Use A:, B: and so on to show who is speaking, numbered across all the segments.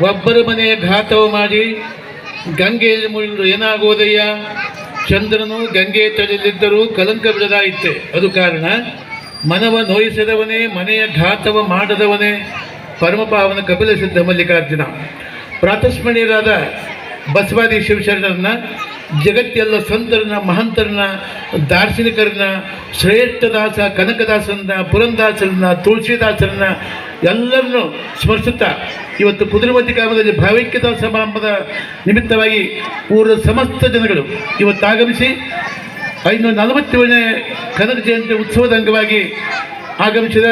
A: ಒಬ್ಬರ ಮನೆಯ ಘಾತವ ಮಾಡಿ ಗಂಗೆಯಲ್ಲಿ ಮುಳಿದು ಏನಾಗುವುದಯ್ಯ? ಚಂದ್ರನು ಗಂಗೆ ತಡೆಯಲಿದ್ದರೂ ಕಲಂಕ ಬಿಡದಾಯಿತೆ. ಅದು ಕಾರಣ, ಮನವ ನೋಯಿಸದವನೇ, ಮನೆಯ ಘಾತವ ಮಾಡದವನೇ ಪರಮಪಾವನ ಕಪಿಲ ಸಿದ್ಧ ಮಲ್ಲಿಕಾರ್ಜುನ. ಪ್ರಾತಸ್ಮರಣೀಯರಾದ ಬಸವಾದಿ ಶಿವಶರಣರನ್ನ ಜಗತ್ತೆಲ್ಲ ಸಂತರನ್ನ ಮಹಂತರನ್ನ ದಾರ್ಶನಿಕರನ್ನ, ಶ್ರೇಷ್ಠದಾಸ, ಕನಕದಾಸರನ್ನ, ಪುರಂದಾಸರನ್ನ, ತುಳಸಿದಾಸರನ್ನ ಎಲ್ಲರನ್ನು ಸ್ಮರಿಸುತ್ತಾ ಇವತ್ತು ಕುದುರೆಮತಿ ಗ್ರಾಮದಲ್ಲಿ ಭಾವೈಕ್ಯತಾ ಸಮಾರಂಭದ ನಿಮಿತ್ತವಾಗಿ ಊರ ಸಮಸ್ತ ಜನಗಳು ಇವತ್ತು ಆಗಮಿಸಿ ಐನೂರ ನಲವತ್ತೇಳನೇ ಕನಕ ಜಯಂತಿ ಉತ್ಸವದ ಅಂಗವಾಗಿ ಆಗಮಿಸಿದ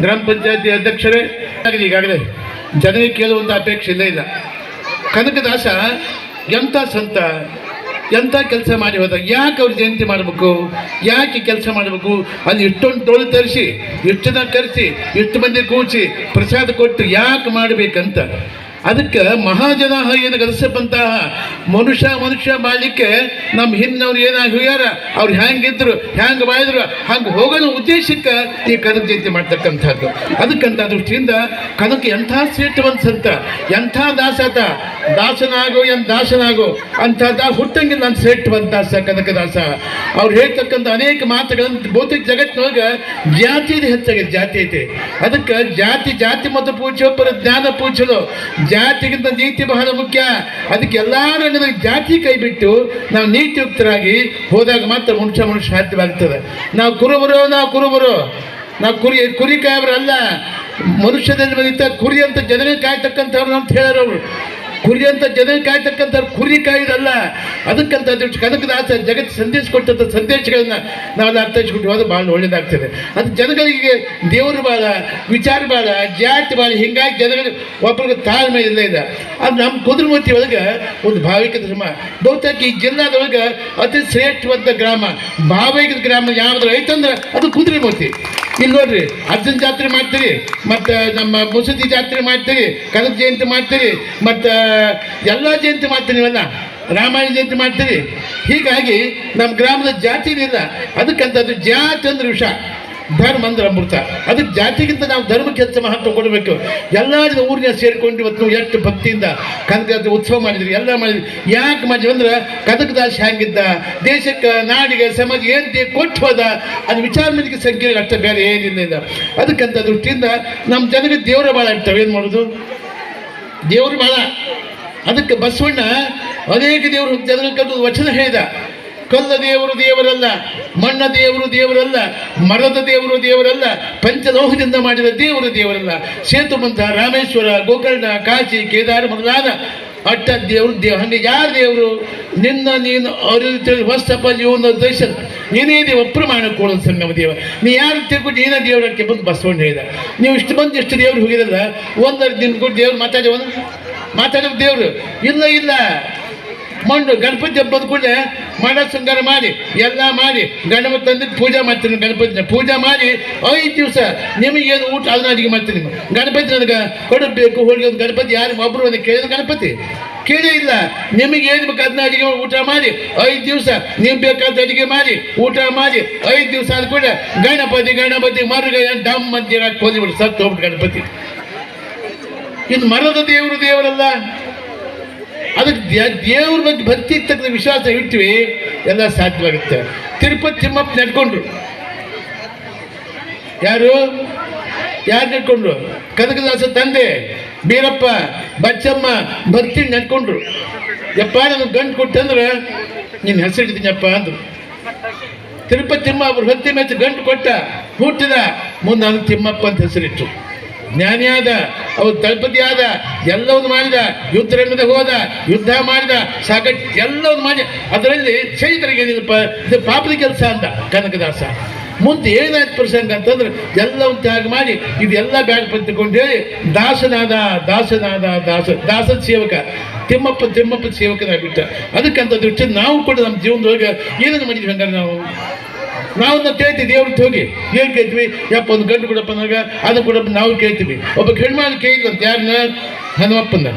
A: ಗ್ರಾಮ ಪಂಚಾಯತಿ ಅಧ್ಯಕ್ಷರೇ. ಆಗಲಿ ಈಗಾಗಲೇ ಜನರಿಗೆ ಕೇಳುವಂಥ ಅಪೇಕ್ಷೆ ಇಲ್ಲೇ ಇಲ್ಲ. ಕನಕದಾಸ ಎಂಥ ಸಂತ? ಎಂಥ ಕೆಲಸ ಮಾಡಿ ಹೋದಾಗ ಯಾಕೆ ಅವ್ರ ಜಯಂತಿ ಮಾಡಬೇಕು? ಯಾಕೆ ಕೆಲಸ ಮಾಡಬೇಕು? ಅಲ್ಲಿ ಇಷ್ಟೊಂದು ತೋಳು ತರಿಸಿ, ಇಷ್ಟು ಜನ ಕರೆಸಿ, ಇಷ್ಟು ಮಂದಿ ಕೂಚಿ ಪ್ರಸಾದ ಕೊಟ್ಟು ಯಾಕೆ ಮಾಡಬೇಕಂತ? ಅದಕ್ಕೆ ಮಹಾಜನ ಏನು ಗದಸಪ್ಪಂತಹ ಮನುಷ್ಯ ಮನುಷ್ಯ ಬಾಳ್ಲಿಕ್ಕೆ ನಮ್ಮ ಹಿಂದಿನವ್ರು ಏನಾಗಿ ಹೋಗ್ಯಾರ ಅವ್ರು ಹೆಂಗಿದ್ರು ಹೆಂಗೆ ಬಾಯಿದ್ರು ಹಂಗೆ ಹೋಗೋಣ ಉದ್ದೇಶಕ್ಕೆ ಈ ಕನಕ ಜಯಂತಿ ಮಾಡ್ತಕ್ಕಂಥದ್ದು. ಅದಕ್ಕಂತ ದೃಷ್ಟಿಯಿಂದ ಕನಕ ಎಂಥ ಶ್ರೇಷ್ಠವಂತ ಸಂತ ಎಂಥ ದಾಸತ, ದಾಸನಾಗೋ ಎನ್ ದಾಸನಾಗೋ ಅಂಥ ದಾ ಹುಟ್ಟಂಗಿಲ್ಲ ಅಂತ ಶ್ರೇಷ್ಠವಂತ ದಾಸ ಕನಕದಾಸ. ಅವ್ರು ಹೇಳ್ತಕ್ಕಂಥ ಅನೇಕ ಮಾತುಗಳನ್ನು ಭೌತಿಕ ಜಗತ್ತಿನೊಳಗೆ ಜಾತಿ ಹೆಚ್ಚಾಗಿದೆ, ಜಾತಿ ಐತೆ. ಅದಕ್ಕೆ ಜಾತಿ ಜಾತಿ ಮತ್ತು ಪೂಜೆ ಜ್ಞಾನ ಪೂಜಲು ಜಾತಿಗಿಂತ ನೀತಿ ಬಹಳ ಮುಖ್ಯ. ಅದಕ್ಕೆ ಎಲ್ಲರೂ ಜಾತಿ ಕೈ ಬಿಟ್ಟು ನಾವು ನೀತಿಯುಕ್ತರಾಗಿ ಹೋದಾಗ ಮಾತ್ರ ಮನುಷ್ಯ ಮನುಷ್ಯ ಸಾಧ್ಯವಾಗ್ತದೆ. ನಾವು ಕುರುಬರು ನಾವು ಕುರುಬರು. ನಾವು ಕುರಿ ಕುರಿ ಕಾಯವರಲ್ಲ ಮನುಷ್ಯದಲ್ಲಿ ಬಂದಿದ್ದ ಕುರಿ ಅಂತ ಜನರಿಗೆ ಕಾಯ್ತಕ್ಕಂಥವ್ರು ಅಂತ ಹೇಳೋರು ಕುರಿ ಅಂತ ಜನ ಕಾಯ್ತಕ್ಕಂಥ ಕುರಿ ಕಾಯ್ದಲ್ಲ. ಅದಕ್ಕಂತ ದೃಷ್ಟಿ ಕನಕದಾಸ ಜಗತ್ತು ಸಂದೇಶ ಕೊಟ್ಟಂಥ ಸಂದೇಶಗಳನ್ನ ನಾವು ಅರ್ಥೈಸ್ಕೊಂಡು ಹೋದ್ರೆ ಭಾಳ ಒಳ್ಳೇದಾಗ್ತದೆ. ಅದು ಜನಗಳಿಗೆ ದೇವರು ಭಾಳ, ವಿಚಾರ ಭಾಳ, ಜಾತಿ ಭಾಳ, ಹಿಂಗಾಗಿ ಜನಗಳಿಗೆ ಒಬ್ಬರಿಗೆ ತಾಳ್ಮೆ ಇಲ್ಲ ಇದೆ. ಅದು ನಮ್ಮ ಕುದುರೆಮತಿ ಒಳಗೆ ಒಂದು ಭಾವಿಕ ಧರ್ಮ. ಬಹುತೇಕ ಈ ಜಿಲ್ಲಾದೊಳಗೆ ಅತಿ ಶ್ರೇಷ್ಠವಾದ ಗ್ರಾಮ. ಭಾವೈಕ ಗ್ರಾಮ ಯಾವ್ದು ಐತಂದ್ರೆ ಅದು ಕುದುರೆಮೂರ್ತಿ. ಇಲ್ಲಿ ನೋಡ್ರಿ, ಅರ್ಜುನ ಜಾತ್ರೆ ಮಾಡ್ತೀರಿ, ಮತ್ತು ನಮ್ಮ ಮುಸದಿ ಜಾತ್ರೆ ಮಾಡ್ತೀರಿ, ಕನಕ ಜಯಂತಿ ಮಾಡ್ತೀರಿ, ಮತ್ತು ಎಲ್ಲ ಜಯಂತಿ ಮಾಡ್ತೀರಿ ನೀವೆಲ್ಲ ರಾಮಾಯಣ ಜಯಂತಿ ಮಾಡ್ತೀರಿ. ಹೀಗಾಗಿ ನಮ್ಮ ಗ್ರಾಮದ ಜಾತಿ ಇಲ್ಲ. ಅದಕ್ಕಂಥದ್ದು ಜಾತಿ ಅಂದ್ರೆ ವಿಷ. ಧರ್ಮ ಅಂದ್ರೆ ಅಮೃತ. ಅದಕ್ಕೆ ಜಾತಿಗಿಂತ ನಾವು ಧರ್ಮಕ್ಕೆ ಹೆಚ್ಚು ಮಹತ್ವ ಕೊಡಬೇಕು. ಎಲ್ಲ ಊರಿನ ಸೇರಿಕೊಂಡು ಇವತ್ತು ಎಷ್ಟು ಭಕ್ತಿಯಿಂದ ಕನಕ ಉತ್ಸವ ಮಾಡಿದ್ರಿ ಎಲ್ಲ ಮಾಡಿದ್ರಿ ಯಾಕೆ ಮಾಡಿದ್ವಿ ಅಂದ್ರೆ ಕನಕದಾಸ ಹ್ಯಾಂಗಿದ್ದ? ದೇಶಕ್ಕೆ, ನಾಡಿಗೆ, ಸಮಾಜ ಏನು ಕೊಟ್ಟು ಹೋದ. ಅದು ವಿಚಾರ ಮಾಡಲಿಕ್ಕೆ ಸಂಖ್ಯೆ ಅಷ್ಟೇ ಬೇರೆ ಏನಿಲ್ಲ. ಅದಕ್ಕಂಥ ದೃಷ್ಟಿಯಿಂದ ನಮ್ಮ ಜನಕ್ಕೆ ದೇವರ ಭಾಳ ಇರ್ತವೆ. ಏನು ಮಾಡೋದು? ದೇವರು ಭಾಳ ಅದಕ್ಕೆ ಬಸವಣ್ಣ ಅನೇಕ ದೇವರು ಜನರ ಕಲ್ಲು ವಚನ ಹೇಳಿದ. ಕಲ್ಲ ದೇವರು ದೇವರಲ್ಲ, ಮಣ್ಣ ದೇವರು ದೇವರಲ್ಲ, ಮರದ ದೇವರು ದೇವರಲ್ಲ, ಪಂಚಲೋಹದಿಂದ ಮಾಡಿದ ದೇವರು ದೇವರಲ್ಲ. ಸೇತುಮಂತ ರಾಮೇಶ್ವರ, ಗೋಕರ್ಣ, ಕಾಶಿ, ಕೇದಾರ ಮೊದಲಾದ ಅಟ್ಟ ದೇವರು, ದೇವ ಹಂಗೆ ಯಾರು ದೇವರು? ನಿನ್ನ ನೀನು ಅರಿತು ಹೊಸಪ್ಪ ಜೀವನ ದೇಶ ನೀನೇ ದೇವ ಕೊಡೋದು ಸಂಗಮ ದೇವ. ನೀ ಯಾರು ತಿಳ್ಕೊಂಡು ನೀನ ದೇವರಕ್ಕೆ ಬಂದು ಬಸವಣ್ಣ ಹೇಳಿದ. ನೀವು ಇಷ್ಟು ಬಂದು ಎಷ್ಟು ದೇವ್ರು ಹೋಗಿರಲ್ಲ, ಒಂದರ ದಿನ ಕೊಟ್ಟು ದೇವ್ರು ಮಾತಾಡಿ ಒಂದು ಮಾತಾಡೋ ದೇವ್ರು. ಇಲ್ಲ ಇಲ್ಲ. ಮಣ್ಣು ಗಣಪತಿ ಹಬ್ಬದ ಕೂಡಲೇ ಮಾಡ ಶೃಂಗಾರ ಮಾಡಿ, ಎಲ್ಲ ಮಾಡಿ, ಗಣಪತಿ ತಂದಿದ್ದು ಪೂಜೆ ಮಾಡ್ತೀನಿ ಗಣಪತಿನ. ಪೂಜೆ ಮಾಡಿ ಐದು ದಿವಸ ನಿಮಗೇನು ಊಟ, ಅದನ್ನ ಅಡಿಗೆ ಮಾಡ್ತೀನಿ ಗಣಪತಿ ನನಗೆ ಕೊಡಬೇಕು ಹೋಳಿಗೆ ಗಣಪತಿ ಯಾರು ಒಬ್ಬರು ಒಂದು ಕೇಳಿದ ಗಣಪತಿ. ಕೇಳೇ ಇಲ್ಲ. ನಿಮಗೆ ಏನು ಬೇಕು ಅದನ್ನ ಅಡಿಗೆ ಊಟ ಮಾಡಿ, ಐದು ದಿವಸ ನೀವು ಬೇಕಾದ ಅಡಿಗೆ ಮಾಡಿ, ಊಟ ಮಾಡಿ, ಐದು ದಿವಸ ಆದ ಕೂಡ ಗಣಪತಿ ಗಣಪತಿ, ಮರುಗ ಡಮ್ ಮಧ್ಯ ಕೋದಿ ಬಿಡಿ, ಸತ್ತು ಹೋಗ್ಬಿಟ್ಟು ಗಣಪತಿ. ಇನ್ನು ಮರದ ದೇವರು ದೇವರಲ್ಲ. ಅದಕ್ಕೆ ದೇವ್ರ ಬಗ್ಗೆ ಭಕ್ತಿ ಇರ್ತಕ್ಕಂಥ ವಿಶ್ವಾಸ ಇಟ್ವಿ, ಎಲ್ಲ ಸಾಧ್ಯವಾಗುತ್ತೆ. ತಿರುಪತಿ ತಿಮ್ಮಪ್ಪ ನಡ್ಕೊಂಡ್ರು. ಯಾರು? ಯಾರು ನಡ್ಕೊಂಡ್ರು? ಕನಕದಾಸ ತಂದೆ, ಬೀರಪ್ಪ, ಬಚ್ಚಮ್ಮ ಭಕ್ತಿ ನಡ್ಕೊಂಡ್ರು. ಯಪ್ಪ ನನಗೆ ಗಂಟು ಕೊಟ್ಟಂದ್ರೆ ನಿನ್ನ ಹೆಸರಿಡ್ತೀನಪ್ಪ ಅಂದ್ರು. ತಿರುಪತಿ ತಿಮ್ಮ ಅವ್ರ ಭಕ್ತಿ ಮೆಚ್ಚ ಗಂಟು ಕೊಟ್ಟ, ಹುಟ್ಟಿದ, ಮುಂದೆ ನಾನು ತಿಮ್ಮಪ್ಪ ಅಂತ ಹೆಸರಿಟ್ಟು ಜ್ಞಾನಿ ಆದ ಅವ್ರು ಆದ ಎಲ್ಲವನ್ನು ಮಾಡಿದ ಯುದ್ಧ ರಂಗದ ಹೋದ, ಯುದ್ಧ ಮಾಡಿದ, ಸಾಕಷ್ಟು ಎಲ್ಲವನ್ನು ಮಾಡಿ, ಅದರಲ್ಲಿ ಚೈತರಿಗೆ ಏನಿಲ್ಲಪ್ಪ, ಇದು ಪಾಪದ ಕೆಲಸ ಅಂತ, ಕನಕದಾಸ. ಮುಂದೆ ಏನಾಯ್ತು ಪ್ರಸಂಗ ಅಂತಂದ್ರೆ, ಎಲ್ಲವನ್ನು ತ್ಯಾಗ ಮಾಡಿ, ಇದೆಲ್ಲ ಬ್ಯಾಡ ಪಂತಕೊಂಡು ಹೇಳಿ, ದಾಸನಾದ ದಾಸನಾದ, ದಾಸ, ದಾಸದ ಸೇವಕ, ತಿಮ್ಮಪ್ಪ ತಿಮ್ಮಪ್ಪ ಸೇವಕನಾಗ್ಬಿಟ್ಟ. ಅದಕ್ಕಂತ ದೃಷ್ಟಿ ನಾವು ಕೂಡ ನಮ್ಮ ಜೀವನದೊಳಗೆ ಏನೇನು ಮಾಡಿದ್ವಿ ಹಂಗಾರೆ ನಾವು? ನಾವು ಕೇಳ್ತೀವಿ ದೇವ್ರಿಗೆ ಹೋಗಿ ಏನು ಕೇಳ್ತೀವಿ? ಯಪ್ಪ ಒಂದು ಗಂಡು ಕೊಡಪ್ಪ ನನಗೆ, ಅದು ಕೂಡ ನಾವು ಕೇಳ್ತೀವಿ. ಒಬ್ಬ ಹೆಣ್ಮಾಳು ಕೇಳಿದಂತ ಯಾರನ್ನ ಹನುಮಪ್ಪನ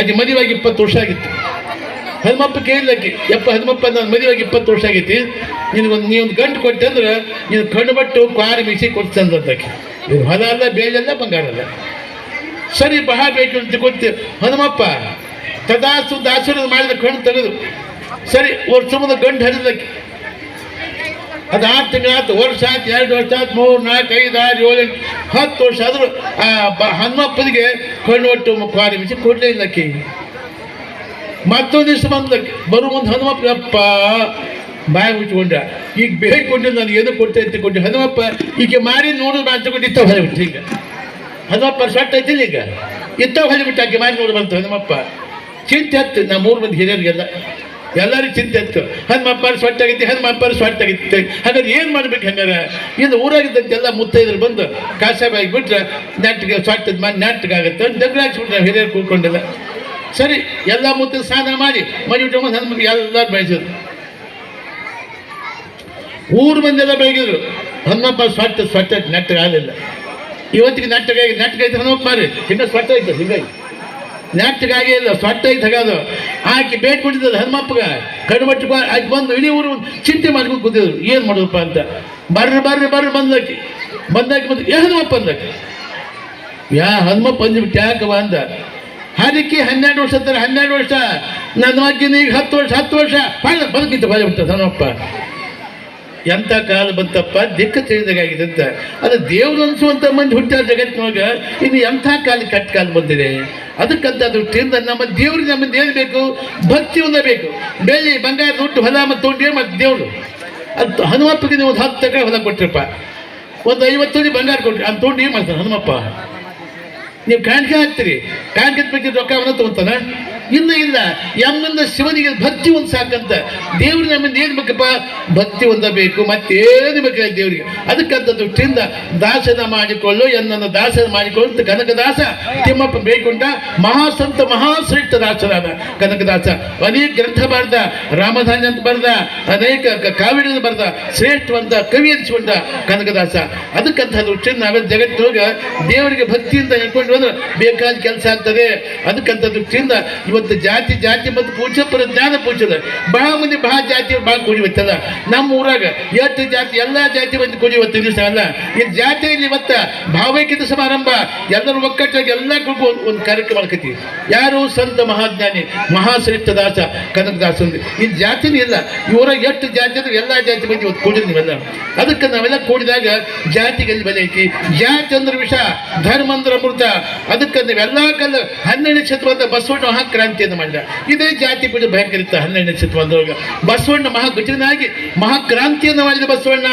A: ಅಜ್ಜಿ ಮದುವೆಯಾಗಿ ಇಪ್ಪತ್ತು ವರ್ಷ ಆಗಿತ್ತು. ಹನುಮಪ್ಪ ಕೇಳಿದಕ್ಕೆ ಯಪ್ಪ ಹನುಮಪ್ಪ, ನಾನು ಮದುವೆಯಾಗಿ ಇಪ್ಪತ್ತು ವರ್ಷ ಆಗೈತಿ. ನಿನಗೊಂದು ನೀ ಒಂದು ಗಂಟು ಕೊಟ್ಟೆ ಅಂದ್ರೆ, ನೀನು ಕಣ್ಣು ಬಟ್ಟು ಕ್ವಾರಿ ಮೀಸಿ ಕೊಡ್ತಂದಕ್ಕೆ ಇದು ಹೊಲ ಅಲ್ಲ ಬೇಳೆಲ್ಲ ಬಂಗಾರ ಅಲ್ಲ. ಸರಿ, ಬಹಳ ಬೇಕು ಅಂತ ಕೊಡ್ತೀವಿ ಹನುಮಪ್ಪ ತದಾಸು ದಾಸರು ಮಾಡಿದ ಕಣ್ಣು ತೆಗೆದು, ಸರಿ ಅವ್ರು ಸುಮ್ಮನೆ ಗಂಟು ಹರಿದಕ್ಕೆ ಅದು ಆರು ತಿಂಗಳಾಯ್ತು ವರ್ಷ ಆಯ್ತು, ಎರಡು ವರ್ಷ ಆಯ್ತು, ಮೂರು ನಾಲ್ಕು, ಐದು, ಆರು, ಏಳು, ಎಂಟು, ಹತ್ತು ವರ್ಷ ಆದರೂ ಹನುಮಪ್ಪನಿಗೆ ಕಣ್ಣು ಒಟ್ಟು ಪಾರಿ ಮಿಂಚಿ ಕೊಡಲೇ ಇಲ್ಲ ಆಕಿ ಮತ್ತೊಂದು ದಿವಸ ಬಂದ ಬರೋ ಮುಂದೆ ಹನುಮಪ್ಪ ಅಪ್ಪ ಬಾಯಿ ಮುಚ್ಕೊಂಡ ಈಗ ಬೇಡ್ಕೊಂಡು ನಾನು ಏನು ಕೊಡ್ತೇನೆ ಅಂತ ಕೊಟ್ಟು ಹನುಮಪ್ಪ ಈಗ ಮಾರಿ ನೋಡೋದು ಅಂತ ಕೊಟ್ಟು ಇತ್ತ ಹೊಲಬಿಟ್ಟು ಈಗ. ಹನುಮಪ್ಪ ಸಟ್ ಐತಿಲ್ಲ ಈಗ. ಇತ್ತ ಹೊಲಬಿಟ್ಟು ಆಕೆ ಮಾರಿ ನೋಡು ಬಂತು ಹನುಮಪ್ಪ. ಚಿಂತೆ ಹತ್ತು ನಾ ಮೂರು ಮಂದಿ ಹಿರಿಯರಿಗೆಲ್ಲ. ಎಲ್ಲರಿಗೂ ಚಿಂತೆ ಹತ್ತು ಹನುಮಪ್ಪ ಸೊಟ್ಟಾಗಿತ್ತು ಹನುಮಪ್ಪ ಆಗೈತಿ ಹಾಗಾದ್ರೆ ಏನು ಮಾಡ್ಬೇಕು ಹಂಗಾರೆ? ಇದು ಊರಾಗಿದ್ದಂತೆಲ್ಲ ಮುತ್ತೈದ್ರು ಬಂದು ಕಾಸಾಬ್ ಬಿಟ್ರೆ ನೆಟ್ಟಿಗೆ ಸ್ವಚ್ಛದ ಮಾಡಿ ನೆಟ್ಟಿಗಾಗತ್ತೆ ಆಗುತ್ತೆ ಜಗಳ ಹಾಕ್ಸ್ಬಿಟ್ರೆ ಹಿರಿಯರು ಕೂತ್ಕೊಂಡಿಲ್ಲ. ಸರಿ, ಎಲ್ಲ ಮುತ್ತ ಸ್ನಾನ ಮಾಡಿ, ಮನೆ ಬಿಟ್ಟು ಬಂದು ಹನುಮಕ್ಕೆ ಎಲ್ಲರೂ ಬೆಳೆಸಿದ್ರು ಊರು ಮಂದೆಲ್ಲ ಬೆಳಗಿದ್ರು ಹನುಮಪ್ಪ ಸ್ವಟ್ಟ ನೆಟ್ಟಗೆ ನೆಟ್ಟಗಾಗಲಿಲ್ಲ ಇವತ್ತಿಗೆ ನೆಟ್ಟಗಾಗಿ ನೆಟ್ಟಗೈತೆ ಹನುಮಪ್ಪ ಮಾರಿ ಹಿಂಗೆ ಸ್ವಚ್ಛ ಐತೆ ಹಿಂಗಾಗಿ ನೆಟ್ಟಗಾಗೇ ಇಲ್ಲ ಸ್ವಟ್ಟ ಐತೆ ಹಾಗಾದು ಆಕೆ ಬೇಡ್ಕೊಂಡಿದ್ದದು ಹನುಮಪ್ಪಗ. ಕಡುಮಟ್ಟು ಬಾ, ಆಕೆ ಬಂದು ಇಡೀ ಊರು ಚಿಂತೆ ಮಾಡ್ಕೊಂಡು ಕೂತಿದ್ರು. ಏನು ಮಾಡೋದಪ್ಪ ಅಂತ. ಬರ್ರಿ ಬರ್ರಿ ಬರ್ರಿ ಬಂದಾಕಿ. ಬಂದಾಕಿ ಬಂದು ಏ ಹನುಮಪ್ಪ ಅಂದಾಕಿ. ಯಾ ಹನುಮಪ್ಪ ಅಂದ್ಬಿಟ್ಟು ಯಾಕವ ಅಂದ. ಅದಕ್ಕೆ ಹನ್ನೆರಡು ವರ್ಷ ಅಂತಾರೆ, ಹನ್ನೆರಡು ವರ್ಷ. ನನ್ನ ಮಗ್ಗಿನ ಈಗ ಹತ್ತು ವರ್ಷ ಹತ್ತು ವರ್ಷ. ಬಾಳ ಬದುಕಿತ್ತು ಬಾಳೆ ಬಿಟ್ಟ ಹನುಮಪ್ಪ. ಎಂಥ ಕಾಲ ಬಂತಪ್ಪ, ದಿಕ್ಕ ತಿಳಿದಾಗಿದೆ ಅಂತ. ಅದು ದೇವ್ರು ಅನ್ಸುವಂಥ ಮಂದಿ ಹುಟ್ಟಾರ ಜಗತ್ತಿನೊಳಗೆ, ಇನ್ನು ಎಂಥ ಕಾಲ ಕಟ್ ಕಾಲ ಬಂದಿದೆ? ಅದಕ್ಕಂತ ದೃಷ್ಟಿಯಿಂದ ನಮ್ಮ ದೇವ್ರಿಗೆ ನಮ್ಮನ್ನು ಏನು ಬೇಕು? ಭಕ್ತಿ ಬೇಕು. ಬೆಳ್ಳಿ, ಬಂಗಾರ, ದುಡ್ಡು, ಹೊಲ ಮತ್ತು ತೊಂಡಿ ಮತ್ತು ದೇವ್ರು? ಅದು ಹನುಮಪ್ಪಗೆ ನೀವು ಒಂದು ಹತ್ತು ಎಕರೆ ಹೊಲ ಕೊಟ್ಟಿರಪ್ಪ ಒಂದು ಐವತ್ತು ತೊಂಡಿ ಬಂಗಾರ ಕೊಟ್ಟರೆ ಅದು ತೊಗೊಂಡು ಏನು ಮಾಡ್ತಾನೆ ಹನುಮಪ್ಪ. ನೀವು ಕಾಣಿಕೆ ಹಾಕ್ತೀರಿ. ಕಾಣಿಕೆ ರೊಕ್ಕ ಅವನ ತಗೊಂತಾನ? ಇಲ್ಲ ಇಲ್ಲ. ಎಮ್ಮಿಂದ ಶಿವನಿಗೆ ಭಕ್ತಿ ಒಂದು ಸಾಕಂತ. ದೇವ್ರ ನಮ್ಮಿಂದ ಏನು ಬೇಕಪ್ಪ? ಭಕ್ತಿ ಒಂದ ಬೇಕು ಮತ್ತೇನು ಬೇಕು ದೇವರಿಗೆ? ಅದಕ್ಕಂತ ದೃಷ್ಟಿಯಿಂದ ದಾಸನ ಮಾಡಿಕೊಳ್ಳು, ಎನ್ನನ್ನು ದಾಸನ ಮಾಡಿಕೊಳ್ಳು ಕನಕದಾಸ ತಿಮ್ಮಪ್ಪ ಬೇಕುಂಟ. ಮಹಾಸಂತ, ಮಹಾಶ್ರೇಷ್ಠ ದಾಸರಾದ ಕನಕದಾಸ. ಅನೇಕ ಗ್ರಂಥ ಬರೆದ ರಾಮಧಾನ್ಯ ಅಂತ ಬರೆದ, ಅನೇಕ ಕಾವ್ಯಗಳನ್ನು ಬರೆದ, ಶ್ರೇಷ್ಠವಂತ, ಕವಿ ಅನಿಸಿಕೊಂಡ ಕನಕದಾಸ. ಅದಕ್ಕಂತ ದೃಷ್ಟಿಯಿಂದ ನಾವೆಲ್ಲ ಹೋಗ ದೇವರಿಗೆ ಭಕ್ತಿಯಿಂದ ಹೇಳ್ಕೊಂಡು ಬೇಕಾದ ಕೆಲಸ ಆಗ್ತದೆ. ಅದಕ್ಕಂತ ದೃಷ್ಟಿಯಿಂದ ಇವತ್ತು ಜಾತಿ ಜಾತಿ ಮತ್ತು ಪೂಜೆ ಪರ ಜ್ಞಾನ ಪೂಜದ ಬಹಳ ಮಂದಿ ಬಹಳ ಜಾತಿ ಬಹಳ ಕುಡಿಯುತ್ತದ ನಮ್ಮ ಊರಾಗ ಎಷ್ಟು ಜಾತಿ, ಎಲ್ಲಾ ಜಾತಿ ಮಂದಿ ಕೂಡಿ ದಿವಸ ಅಲ್ಲ. ಈ ಜಾತಿಯಲ್ಲಿ ಇವತ್ತ ಭಾವೈಕ್ಯತೆ ಸಮಾರಂಭ. ಎಲ್ಲರೂ ಒಕ್ಕಟ್ಟಾಗಿ ಎಲ್ಲ ಗ್ರೂಪ್ ಒಂದು ಕಾರ್ಯಕ್ರಮ ಮಾಡ್ಕತ್ತೀವಿ. ಯಾರು ಸಂತ ಮಹಾಜ್ಞಾನಿ, ಮಹಾಶ್ರೇಷ್ಠ ದಾಸ ಕನಕದಾಸ ಈ ಜಾತಿನೇ ಇಲ್ಲ. ಇವರಾಗ ಎಷ್ಟು ಜಾತಿ ಅಂದ್ರೆ ಎಲ್ಲ ಜಾತಿ ಮಂದಿ ಇವತ್ತು ಕೂಡಿದ್ರು ನೀವೆಲ್ಲ ಅದಕ್ಕೆ ನಾವೆಲ್ಲ ಕೂಡಿದಾಗ ಜಾತಿಗೆ ಎಲ್ಲಿ ಬೆಲೆ ಐತಿ. ಜಾತಿ ಅಂದ್ರೆ ವಿಷ, ಧರ್ಮ ಅಂದ್ರೆ ಅಮೃತ. ಅದಕ್ಕೆ ನೀವೆಲ್ಲ ಕಲ್ಲ ಹನ್ನೆರಡು ಕ್ಷೇತ್ರ ಬಸವಣ್ಣ ಮಹಾಕ್ರಾಂತಿಯನ್ನು ಮಾಡಿದ. ಇದೇ ಜಾತಿ ಪೂಜೆ ಭಯಂಕರ ಇತ್ತು ಹನ್ನೆರಡನೇ ಶತಮಾನದೊಳಗೆ ಬಸವಣ್ಣ ಮಹಾಗಜನಾಗಿ ಮಹಾಕ್ರಾಂತಿಯನ್ನು ಮಾಡಿದ ಬಸವಣ್ಣ.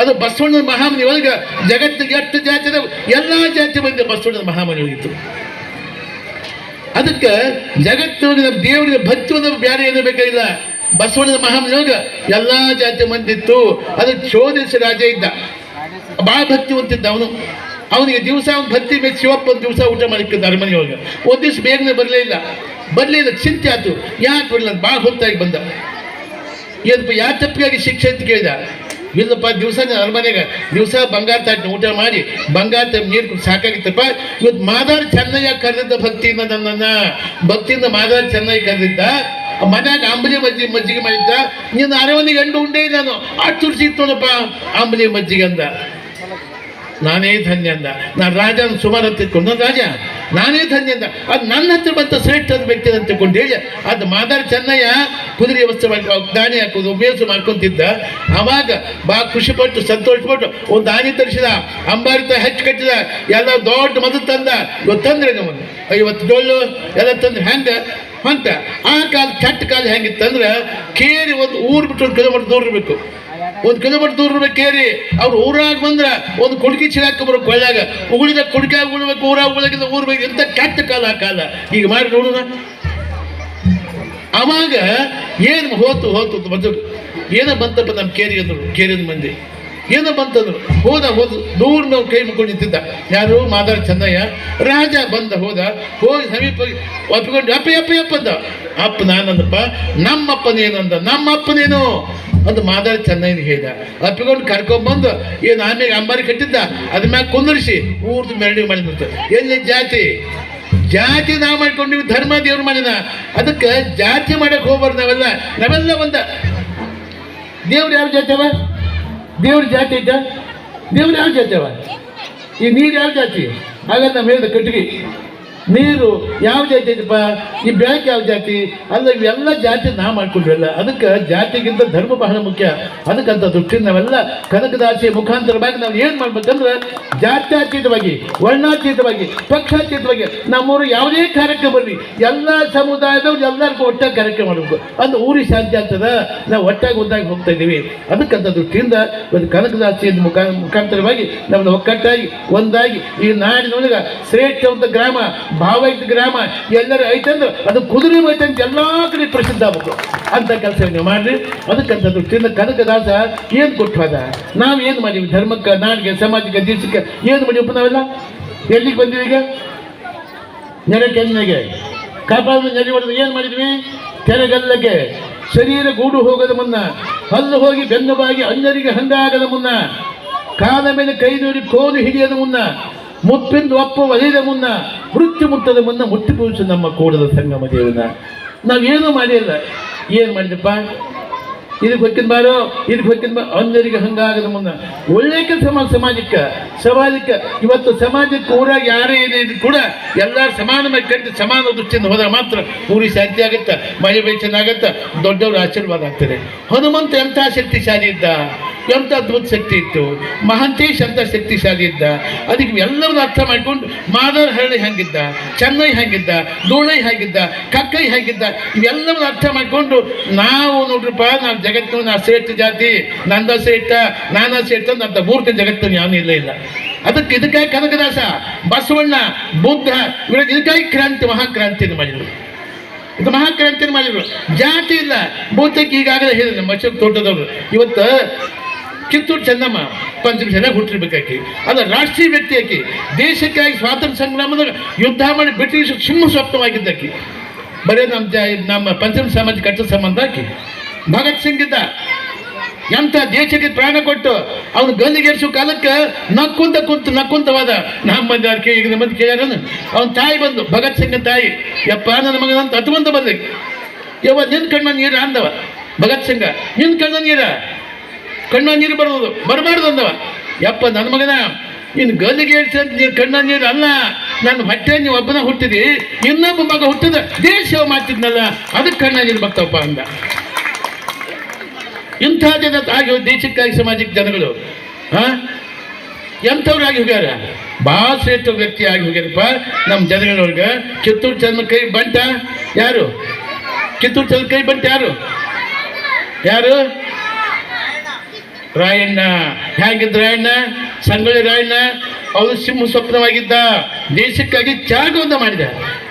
A: ಅದು ಬಸವಣ್ಣನ ಮಹಾಮನಿ ಒಳಗೆ ಜಗತ್ತಿಗೆ ಎಷ್ಟು ಜಾತಿ ಎಲ್ಲ ಜಾತಿ ಬಂದ ಬಸವಣ್ಣನ ಮಹಾಮನಿ ಒಳಗಿತ್ತು ಅದಕ್ಕೆ ಜಗತ್ತಿನೊಳಗೆ ನಮ್ಮ ದೇವರಿಗೆ ಭಕ್ತಿ ಒಂದು ಬೇರೆ ಏನು ಬೇಕಾಗಿಲ್ಲ. ಬಸವಣ್ಣನ ಮಹಾಮನಿಯೊಳಗೆ ಎಲ್ಲ ಜಾತಿ ಮಂದಿತ್ತು ಅದು ಚೋದಿಸ ರಾಜ ಇದ್ದ. ಭಾಳ ಭಕ್ತಿವಂತಿದ್ದ ಅವನು. ಅವನಿಗೆ ದಿವಸ ಅವ್ನು ಭಕ್ತಿ ಮೇಲೆ ಶಿವಪ್ಪ ಒಂದು ದಿವಸ ಊಟ ಮಾಡಿಕ್ಕಿದ್ದ ಅರಮನೆಯೊಳಗೆ ಒಂದು ದಿವಸ ಬೇಗನೆ ಬರಲೇ ಇಲ್ಲ. ಬರಲೇ ಇಲ್ಲ ಚಿಂತೆ ಆಯ್ತು. ಯಾಕೆ ಬರಲಿಲ್ಲ ಭಾಳ ಹೊತ್ತಾಗಿ ಬಂದ. ಏನಪ್ಪ ಯಾವ ತಪ್ಪಿಗಾಗಿ ಶಿಕ್ಷೆ ಅಂತ ಕೇಳಿದ. ಇಲ್ಲಪ್ಪ, ದಿವಸ ಅರಮನೆಗೆ ದಿವಸ ಬಂಗಾರ ತಾಟಿನ ಊಟ ಮಾಡಿ, ಬಂಗಾರ ತಮ್ಮ ನೀರು ಸಾಕಾಗಿತ್ತಪ್ಪ. ಇವತ್ತು ಮಾದಾರ ಚೆನ್ನಯ್ಯ ಕರೆದಿದ್ದ ಭಕ್ತಿಯಿಂದ ನನ್ನನ್ನ. ಭಕ್ತಿಯಿಂದ ಮಾದಾರ ಚೆನ್ನಯ್ಯ ಕರೆದಿದ್ದ. ಮನ್ಯಾಗ ಅಂಬಲಿ ಮಜ್ಜಿಗೆ ಮಜ್ಜಿಗೆ ಮಾಡಿದ್ದ. ನೀನು ಅರವನಿಗೆ ಗಂಡು ಉಂಡೆ ನಾನು ಅಷ್ಟು ನೋಡಪ್ಪ. ಅಂಬಲಿ ಮಜ್ಜಿಗೆ ಅಂದ. ನಾನೇ ಧನ್ಯ ಅಂದ. ನಾನು ರಾಜನ ಸುಮಾರು ನಾನು ರಾಜ, ನಾನೇ ಧನ್ಯ ಅಂದ. ನನ್ನ ಹತ್ರ ಬಂತ ಶ್ರೇಷ್ಠದ ವ್ಯಕ್ತಿ ಅಂತ ತಿಳ್ಕೊಂಡು ಹೇಳಿ, ಅದು ಮಾದಾರ್ ಚೆನ್ನಯ್ಯ ಕುದುರೆ ವ್ಯವಸ್ಥೆ ದಾನಿ ಹಾಕೋದು, ಮೇಸು ಮಾಡ್ಕೊಂತಿದ್ದ. ಅವಾಗ ಬಾ ಖುಷಿಪಟ್ಟು ಸಂತೋಷಪಟ್ಟು ಒಂದು ದಾನಿ ತರಿಸಿದ, ಅಂಬಾರಿತ ಹೆಚ್ಚು ಕಟ್ಟಿದ, ಎಲ್ಲ ದೊಡ್ಡ ಮದು ತಂದ. ಇವತ್ತು ತಂದ್ರೆ ನಮ್ಮನ್ನು. ಐವತ್ತು ಡೊಳ್ಳು, ಎಲ್ಲ ತಂದ್ರೆ ಹೆಂಗೆ ಅಂತ. ಆ ಕಾಲ, ಕೆಟ್ಟ ಕಾಲ ಹೆಂಗಿತ್ತಂದ್ರೆ, ಕೇರಿ ಒಂದು ಊರು ಬಿಟ್ಟು ಒಂದು ಕಿಲೋಮೀಟರ್ ದೂರ ಇರಬೇಕು. ಒಂದು ಕಿಲೋಮೀಟರ್ ದೂರ ಬೇಕೇರಿ ಕೇರಿ. ಅವ್ರು ಊರಾಗ ಬಂದ್ರೆ ಒಂದು ಕುಡ್ಕಿ ಚಿರಾಕ ಬರೋ ಕೊಳ್ಳಾಗ, ಉಗುಳಿದ ಕುಡುಕಾಗ ಉಳ್ಬೇಕು ಊರಾಗ ಉಳಿದ ಊರ್ ಬೇಕು ಇಂಥ ಕೆಟ್ಟ ಕಾಲ ಕಾಲ. ಈಗ ಮಾಡಿ ನೋಡೋಣ. ಅವಾಗ ಏನು ಹೋತು ಹೋತು ಬಂತು ಏನೋ ಬಂತಪ್ಪ ನಮ್ಮ ಕೇರಿ ಅಂದರು ಕೇರಿದ ಮಂದಿ. ಏನೋ ಬಂತಂದ್ರು. ಹೋದ ಹೋದ ದೂರ ನಾವು ಕೈ ಮುಕ್ಕೊಂಡು ನಿಂತಿದ್ದ. ಯಾರು? ಮಾದಾರ ಚೆನ್ನಯ್ಯ ರಾಜ ಬಂದ, ಹೋದ. ಹೋಗಿ ಸಮೀಪ ಒಪ್ಪಿಕೊಂಡು ಅಪ್ಪ ಅಪ್ಪ ಅಂದ. ಅಪ್ಪ ನಾನಂದಪ್ಪ, ನಮ್ಮಪ್ಪನೇನು ಅಂದ? ನಮ್ಮಪ್ಪನೇನು? ಅಂತ ಮಾದರಿ ಚೆನ್ನೈನ ಹೇಳಿದ. ಅಪ್ಪಿಕೊಂಡು ಕರ್ಕೊಂಬಂದು ಏನು ಆಮೇಲೆ ಅಂಬಾರಿ ಕಟ್ಟಿದ್ದ, ಅದ್ರ ಮ್ಯಾಗ ಕುಂದರಿಸಿ, ಊರ್ದು ಮೆರವಣಿಗೆ ಮಾಡಿದಂತ ಎಲ್ಲಿ ಜಾತಿ? ಜಾತಿ ನಾವು ಮಾಡ್ಕೊಂಡಿವಿ ಧರ್ಮ ದೇವ್ರು ಮಾಡಿದ. ಅದಕ್ಕೆ ಜಾತಿ ಮಾಡಕ್ಕೆ ಹೋಗ್ಬಾರ್ದು ನಾವೆಲ್ಲ. ನಾವೆಲ್ಲ ಒಂದ ದೇವ್ರು ಯಾವ ಜಾತಿ ಅವ? ದೇವ್ರ ಜಾತಿ ಇದ್ದ? ದೇವ್ರು ಯಾವ ಜಾತಿ ಅವ? ಈ ನೀರು ಯಾವ ಜಾತಿ? ಹಾಗಾದ್ರೆ ನಮ್ಮ ಹೇಳಿದ ಕಟ್ಟಿಗೆ. ನೀರು ಯಾವ ಜಾತಿ ಐತಪ್ಪ? ಈ ಬ್ಯಾಂಕ್ ಯಾವ ಜಾತಿ? ಅಲ್ಲ, ಇವೆಲ್ಲ ಜಾತಿ ನಾ ಮಾಡ್ಕೊಂಡ್ರಲ್ಲ ಅದಕ್ಕೆ ಜಾತಿಗಿಂತ ಧರ್ಮ ಬಹಳ ಮುಖ್ಯ. ಅದಕ್ಕಂತ ದೃಷ್ಟಿಯಿಂದ ನಾವೆಲ್ಲ ಕನಕದಾಸಿ ಮುಖಾಂತರವಾಗಿ ನಾವು ಏನು ಮಾಡ್ಬೇಕಂದ್ರೆ ಜಾತ್ಯಾತೀತವಾಗಿ, ವರ್ಣಾತೀತವಾಗಿ, ಪಕ್ಷಾತೀತವಾಗಿ ನಮ್ಮೂರು ಯಾವುದೇ ಕಾರ್ಯಕ್ರಮ ಬರಲಿ ಎಲ್ಲ ಸಮುದಾಯದವ್ರು ಎಲ್ಲರಿಗೂ ಒಟ್ಟಾಗಿ ಕಾರ್ಯಕ್ರಮ ಮಾಡಬೇಕು. ಅದು ಊರಿಗೆ ಶಾಂತಿ ಆಗ್ತದ? ನಾವು ಒಟ್ಟಾಗಿ ಒಂದಾಗಿ ಹೋಗ್ತಾ ಇದ್ದೀವಿ. ಅದಕ್ಕಂತ ದೃಷ್ಟಿಯಿಂದ ಒಂದು ಕನಕದಾಸಿ ಮುಖಾ, ಮುಖಾಂತರವಾಗಿ ನಮ್ಮನ್ನು ಒಕ್ಕಟ್ಟಾಗಿ ಒಂದಾಗಿ ಈ ನಾಡಿನೊಳಗೆ ಒಂದು ಗ್ರಾಮ ಭಾವೈತ ಗ್ರಾಮ, ಎಲ್ಲರೂ ಐತಂದ್ರೆ ಅದು ಕುದುರೆ ಐತಂತ ಎಲ್ಲ ಕಡೆ ಪ್ರಸಿದ್ಧ ಆಗ್ಬೇಕು. ಅಂತ ಕೆಲಸ ನೀವು ಮಾಡ್ರಿ. ಅದಕ್ಕಂತ ದೃಷ್ಟಿಯಿಂದ ಕನಕದಾಸ ಏನು ಕೊಟ್ಟು ಹೋದ? ನಾವು ಏನು ಮಾಡೀವಿ? ಧರ್ಮಕ್ಕೆ, ನಾಡಿಗೆ, ಸಮಾಜಕ್ಕೆ, ದೇಶಕ್ಕೆ ಏನು ಮಾಡೀವಪ್ಪ ನಾವೆಲ್ಲ? ಎಲ್ಲಿಗೆ ಬಂದೀವಿ ಈಗ? ನೆರೆ ಕೆನ್ನೆಗೆ. ಕಾಪಾಡು ನೆರೆ ಹೊಡೆದು ಏನು ಮಾಡಿದ್ವಿ? ಕೆರೆಗಲ್ಲಕ್ಕೆ. ಶರೀರ ಗೂಡು ಹೋಗದ ಮುನ್ನ, ಹಲ್ಲು ಹೋಗಿ ಬೆನ್ನು ಅಂಜರಿಗೆ ಅನ್ಯರಿಗೆ ಹಂಗಾಗದ ಮುನ್ನ, ಕಾಲ ಮೇಲೆ ಕೈ ನೋಡಿ ಕೋಲು ಹಿಡಿಯದ ಮುನ್ನ ಮುಪ್ಪಿಂದು ಒಪ್ಪು ಒಲಿಯದ ಮುನ್ನ ಮೃತ್ಯು ಮುಟ್ಟದ ಮುನ್ನ ಮುಟ್ಟಿ ಪೂಜಿಸು ನಮ್ಮ ಕೂಡದ ಸಂಗಮ ದೇವನ. ನಾವೇನು ಮಾಡಿಲ್ಲ. ಏನು ಮಾಡಿದಪ್ಪ ಇದಕ್ಕೆ ಹೊಕ್ಕಿನ ಬಾರೋ ಇದಕ್ಕೆ ಹೊಕ್ಕಿನ ಬಾ ಅಂದರಿಗೆ ಹಂಗಾಗದ ಮುನ್ನ. ಒಳ್ಳೆ ಕೆಲಸ ಮಾಡಿ ಸಮಾಜಕ್ಕೆ ಸಮಾಜಕ್ಕೆ. ಇವತ್ತು ಸಮಾಜಕ್ಕೆ ಊರಾಗ ಯಾರೇ ಇದೆ ಇದು ಕೂಡ ಎಲ್ಲರೂ ಸಮಾನವಾಗಿ ಕಟ್ಟಿ ಸಮಾನ ದೃಷ್ಟಿಯಿಂದ ಹೋದಾಗ ಮಾತ್ರ ಊರಿಗೆ ಶಾಂತಿ ಆಗುತ್ತೆ ಮಳೆ ಬೆಳೆ ಚೆನ್ನಾಗತ್ತೆ ದೊಡ್ಡವ್ರ ಆಶೀರ್ವಾದ ಆಗ್ತದೆ ಹನುಮಂತ ಎಂಥ ಶಕ್ತಿಶಾಲಿ ಇದ್ದ? ಎಂಥ ಅದ್ಭುತ ಶಕ್ತಿ ಇತ್ತು? ಮಹಾಂತೇಶ್ ಅಂತ ಶಕ್ತಿಶಾಲಿ ಇದ್ದ? ಅದಕ್ಕೆ ಎಲ್ಲರನ್ನ ಅರ್ಥ ಮಾಡ್ಕೊಂಡು ಮಾದರ್ ಹಳ್ಳಿ ಹಂಗಿದ್ದ, ಚೆನ್ನೈ ಹಂಗಿದ್ದ ದೋಣೈ ಹಾಗಿದ್ದ, ಕಕ್ಕೈ ಹಾಗಿದ್ದ, ಇವೆಲ್ಲವನ್ನ ಅರ್ಥ ಮಾಡ್ಕೊಂಡು ನಾವು ನೋಡ್ರಿಪ್ಪ ನಾವು ಜಗತ್ತು ನಾ ಶ್ರೇಷ್ಠ ಜಾತಿ, ನಂದ ಶ್ರೇಷ್ಠ ನಾನಾ ಶ್ರೇಷ್ಠ ಅಂತ ಮೂರ್ತಿ ಜಗತ್ತು ಯಾವನೂ ಇಲ್ಲ ಇಲ್ಲ. ಅದಕ್ಕೆ ಇದಕ್ಕಾಗಿ ಕನಕದಾಸ, ಬಸವಣ್ಣ, ಬುದ್ಧ, ಇವರು ಇದಕ್ಕಾಗಿ ಕ್ರಾಂತಿ ಮಹಾಕ್ರಾಂತಿಯನ್ನು ಮಾಡಿದ್ರು. ಇದು ಮಹಾಕ್ರಾಂತಿಯನ್ನು ಮಾಡಿದ್ರು. ಜಾತಿ ಇಲ್ಲ. ಬಹುತೇಕ ಈಗಾಗಲೇ ಹೇಳಿದ್ರು ಅಶೋಕ್ ತೋಟದವರು. ಇವತ್ತು ಕಿತ್ತೂರು ಚೆನ್ನಮ್ಮ ಪಂಚಮ ಜನ ಹುಟ್ಟಿರ್ಬೇಕಾಕಿ. ಅದ ರಾಷ್ಟ್ರೀಯ ವ್ಯಕ್ತಿ ಆಕಿ ದೇಶಕ್ಕಾಗಿ ಸ್ವಾತಂತ್ರ್ಯ ಸಂಗ್ರಾಮದಾಗ ಯುದ್ಧ ಮಾಡಿ ಬ್ರಿಟಿಷ್ ಸಿಂಹ ಸ್ವಪ್ನವಾಗಿದ್ದಕ್ಕಿ ಬರೀ ನಮ್ಮ ಜ, ನಮ್ಮ ಪಂಚಮ ಸಮಾಜ ಕಟ್ಟ ಸಂಬಂಧ ಆಕಿ. ಭಗತ್ ಸಿಂಗ್ ಇದ್ದ. ಎಂಥ ದೇಶಕ್ಕೆ ಪ್ರಾಣ ಕೊಟ್ಟು ಅವನು ಗಲ್ಲಿಗೇರಿಸೋ ಕಾಲಕ್ಕೆ ನಕ್ಕುಂತ ಕುಂತು ನಕ್ಕೊಂತವಾದ ನಮ್ಮ ಮಂದಿ ಅವ್ರು ಕೇಳಿ ಮಂದಿ ಕೇಳ್ಯಾರ ಅವನ ತಾಯಿ ಬಂದು, ಭಗತ್ ಸಿಂಗ್ ತಾಯಿ. ಯಪ್ಪ, ನನ್ನ ಮಗನ ಅಂತ ಹತ್ಕೊಂತ ಬಂದ ಯವ್ವ ನಿನ್ನ ಕಣ್ಣ ನೀರು ಅಂದವ. ಭಗತ್ ಸಿಂಗ ನಿನ್ನ ಕಣ್ಣ ನೀರ? ಕಣ್ಣ ನೀರು ಬರ್ಬೋದು ಬರಬಾರ್ದು ಅಂದವ. ಯಪ್ಪ, ನನ್ನ ಮಗನ, ನೀನು ಗಲ್ಲಿಗೆ ಏರ್ಸಿ ಅಂತ ನೀನು ಕಣ್ಣ ನೀರು ಅಲ್ಲ. ನನ್ನ ಹೊಟ್ಟೆ ನೀವು ಒಬ್ಬನ ಹುಟ್ಟಿದಿ, ಇನ್ನೊಬ್ಬ ಮಗ ಹುಟ್ಟಿದ. ದೇಶ ಮಾಡ್ತಿದ್ನಲ್ಲ ಅದಕ್ಕೆ ಕಣ್ಣ ನೀರು ಬರ್ತಾವಪ್ಪ ಅಂದ. ಇಂಥ ಆಗಿ ದೇಶಕ್ಕಾಗಿ ಸಮಾಜಕ್ಕೆ ಜನಗಳು, ಹಾ? ಎಂಥವ್ರಾಗಿ ಹೋಗ್ಯಾರ? ಭಾಳ ಶ್ರೇಷ್ಠ ವ್ಯಕ್ತಿ ಆಗಿ ಹೋಗ್ಯಾರಪ್ಪ ನಮ್ಮ ಜನಗಳೊಳಗೆ. ಕಿತ್ತೂರು ಚಂದ್ರ ಕೈ ಬಂಟ? ಯಾರು? ಕಿತ್ತೂರು ಚಂದ್ರ ಕೈ ಬಂಟ ಯಾರು? ಯಾರು? ರಾಯಣ್ಣ. ಹೇಗಿದ್ದ ರಾಯಣ್ಣ? ಸಂಗೊಳ್ಳಿ ರಾಯಣ್ಣ. ಅವರು ಸಿಂಹ ಸ್ವಪ್ನವಾಗಿದ್ದ ದೇಶಕ್ಕಾಗಿ ತ್ಯಾಗವನ್ನು ಮಾಡಿದ.